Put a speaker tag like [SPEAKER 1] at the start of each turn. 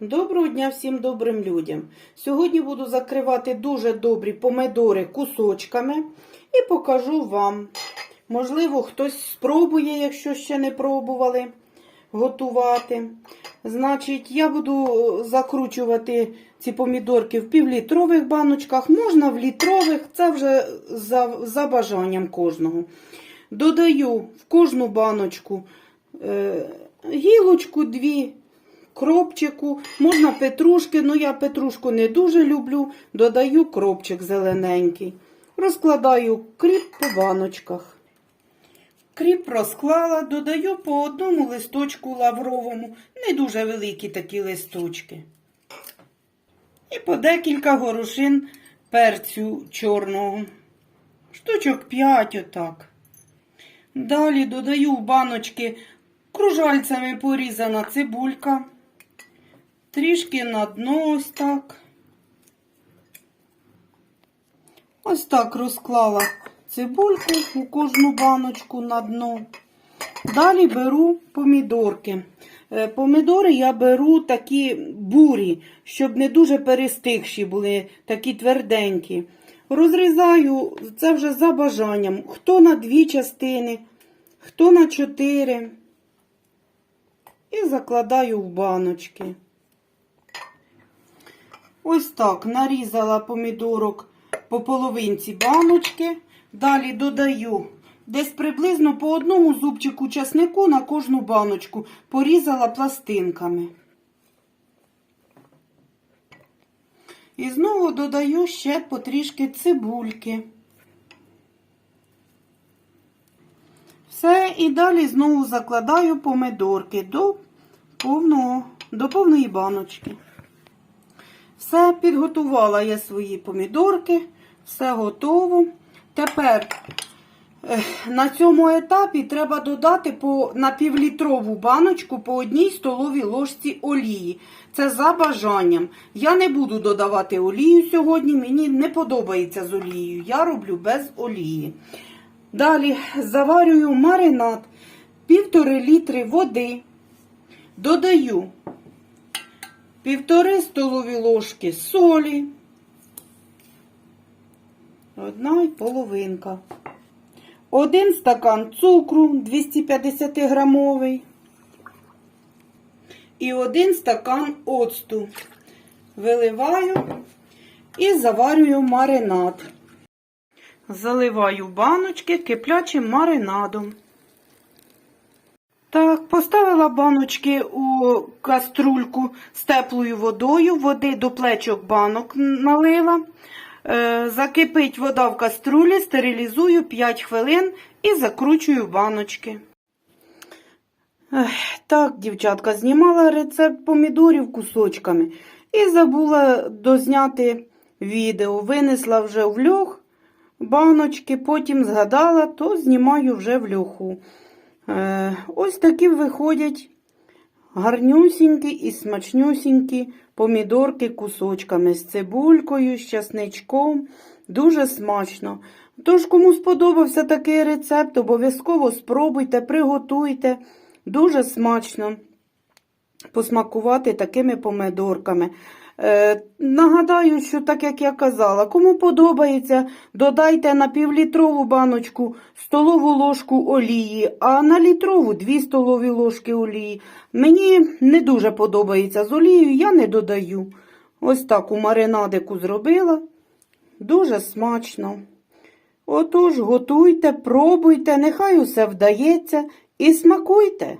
[SPEAKER 1] Доброго дня всім добрим людям. Сьогодні буду закривати дуже добрі помидори кусочками і покажу вам. Можливо, хтось спробує, якщо ще не пробували готувати. Значить, я буду закручувати ці помідорки в півлітрових баночках, можна в літрових, це вже за, за бажанням кожного. Додаю в кожну баночку е, гілочку дві кропчику, можна петрушки, але я петрушку не дуже люблю, додаю кропчик зелененький. Розкладаю кріп по баночках. Кріп розклала, додаю по одному листочку лавровому, не дуже великі такі листочки. І по декілька горошин перцю чорного. Штучок 5 отак. Далі додаю в баночки кружальцями порізана цибулька. Трішки на дно ось так. Ось так розклала цибульку у кожну баночку на дно. Далі беру помідорки. Е, Помідори я беру такі бурі, щоб не дуже перестигші були, такі тверденькі. Розрізаю це вже за бажанням. Хто на дві частини, хто на чотири. І закладаю в баночки. Ось так нарізала помідорок по половинці баночки. Далі додаю десь приблизно по одному зубчику часнику на кожну баночку. Порізала пластинками. І знову додаю ще потрішки цибульки. Все, і далі знову закладаю помидорки до повного, до повної баночки. Все, підготувала я свої помідорки, все готово. Тепер на цьому етапі треба додати по, на півлітрову баночку по одній столовій ложці олії. Це за бажанням. Я не буду додавати олію сьогодні, мені не подобається з олією. Я роблю без олії. Далі заварюю маринад півтори літри води. Додаю півтори столові ложки солі. Одна і половинка. Один стакан цукру 250 грамовий. І один стакан оцту. Виливаю і заварюю маринад. Заливаю баночки киплячим маринадом. Так, поставила баночки у каструльку з теплою водою, води до плечок банок налила. Е, закипить вода в каструлі, стерилізую 5 хвилин і закручую баночки. Так, дівчатка, знімала рецепт помідорів кусочками і забула дозняти відео. Винесла вже в льох баночки, потім згадала, то знімаю вже в льоху. Е, ось такі виходять гарнюсінькі і смачнюсінькі помідорки кусочками з цибулькою, з часничком. Дуже смачно. Тож, кому сподобався такий рецепт, обов'язково спробуйте, приготуйте. Дуже смачно посмакувати такими помидорками. Е, нагадаю, що так як я казала, кому подобається, додайте на півлітрову баночку столову ложку олії, а на літрову 2 столові ложки олії. Мені не дуже подобається з олією, я не додаю. Ось так у маринадику зробила. Дуже смачно. Отож, готуйте, пробуйте, нехай усе вдається і смакуйте.